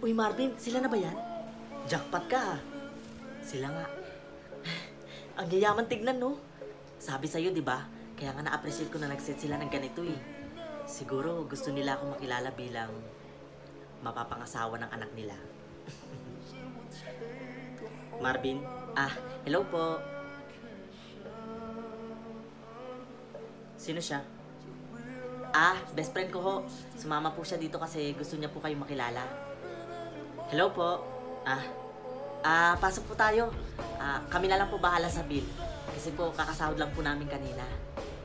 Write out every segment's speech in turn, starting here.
Uy Marvin, sila na ba yan? Jackpot ka ha. Sila nga. Ang yayaman tignan no. Sabi sa'yo, di ba? Kaya nga na-appreciate ko na nag-set sila ng ganito eh. Siguro gusto nila akong makilala bilang mapapangasawa ng anak nila. Marvin? Ah, hello po. Sino siya? Ah, best friend ko ho. Sumama po siya dito kasi gusto niya po kayong makilala. Hello po. Ah, ah, pasok po tayo. Ah, kami na lang po bahala sa bill. Kasi po, kakasahod lang po namin kanina.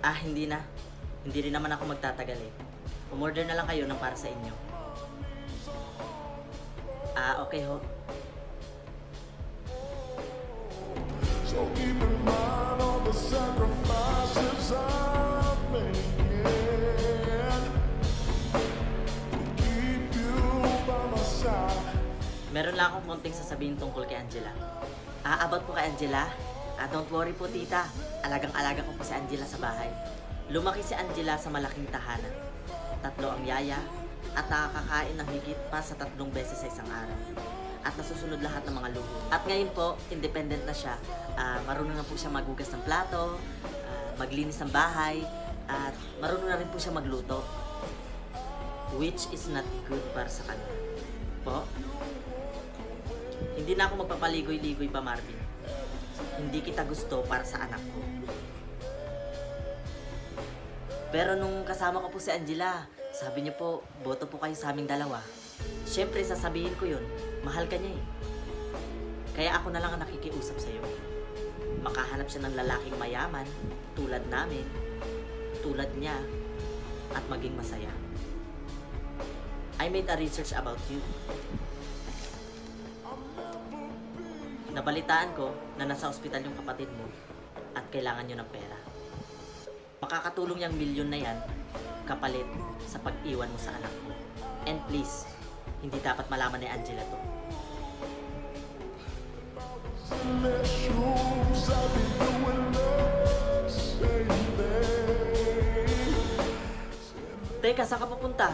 Ah, hindi na. Hindi rin naman ako magtatagal eh. Umorder na lang kayo ng para sa inyo. Ah, okay ho. So keep in mind all the sacrifices Meron lang akong konting sasabihin tungkol kay Angela. About po kay Angela? Ah, don't worry po tita. Alagang-alaga ko po si Angela sa bahay. Lumaki si Angela sa malaking tahanan. Tatlo ang yaya at nakakakain ng higit pa sa tatlong beses sa isang araw. At nasusunod lahat ng mga luho. At ngayon po, independent na siya. Ah, marunong na po siya magugas ng plato, ah, maglinis ng bahay, at marunong na rin po siya magluto. Which is not good para sa kanya. Po? Hindi na ako magpapaligoy-ligoy pa, Marvin. Hindi kita gusto para sa anak ko. Pero nung kasama ko po si Angela, sabi niya po, boto po kayo sa aming dalawa. Siyempre, sasabihin ko yun, mahal ka niya eh. Kaya ako na lang ang nakikiusap sa'yo. Makahanap siya ng lalaking mayaman, tulad namin, tulad niya, at maging masaya. I made a research about you. Nabalitaan ko na nasa ospital yung kapatid mo at kailangan nyo ng pera. Makakatulong yung milyon na yan kapalit sa pag-iwan mo sa anak mo. And please, hindi dapat malaman ni Angela to. Teka, saan ka pupunta?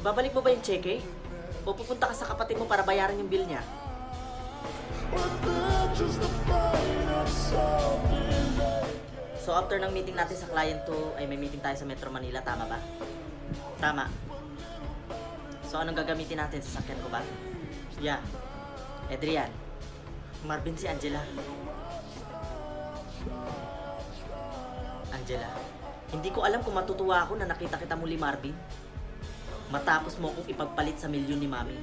Ibabalik mo ba yung cheque? O pupunta ka sa kapatid mo para bayaran yung bill niya? So after ng meeting natin sa client 2, ay may meeting tayo sa Metro Manila, tama ba? Tama. So anong gagamitin natin? Sasakyan ko ba? Yeah. Adrian. Marvin si Angela. Angela, hindi ko alam kung matutuwa ako na nakita kita muli Marvin. Matapos mo kong ipagpalit sa milyon ni Mami.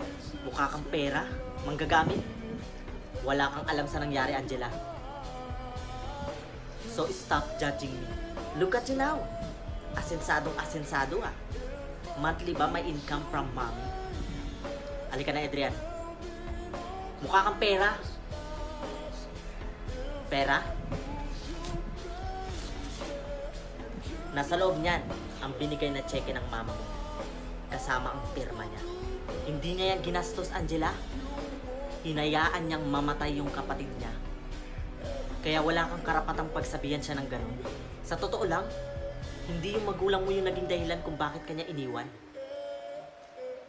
Mukha kang pera, manggagamit. Wala kang alam sa nangyari, Angela. So stop judging me. Look at you now. Asensadong asensado ah. Monthly ba may income from mommy? Halika na, Adrian. Mukha kang pera. Pera? Nasa loob niyan ang binigay na cheque ng mama mo. Kasama ang pirma niya. Hindi niya yan ginastos, Angela. Hinayaan niyang mamatay yung kapatid niya. Kaya wala kang karapatang pagsabihan siya ng ganun. Sa totoo lang, hindi yung magulang mo yung naging dahilan kung bakit kanya iniwan.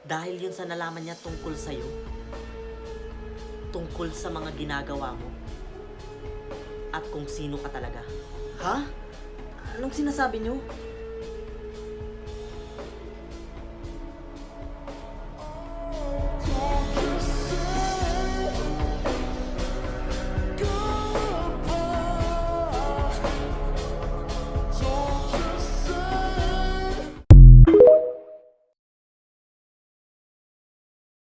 Dahil yun sa nalaman niya tungkol sa'yo. Tungkol sa mga ginagawa mo. At kung sino ka talaga. Ha? Anong sinasabi niyo?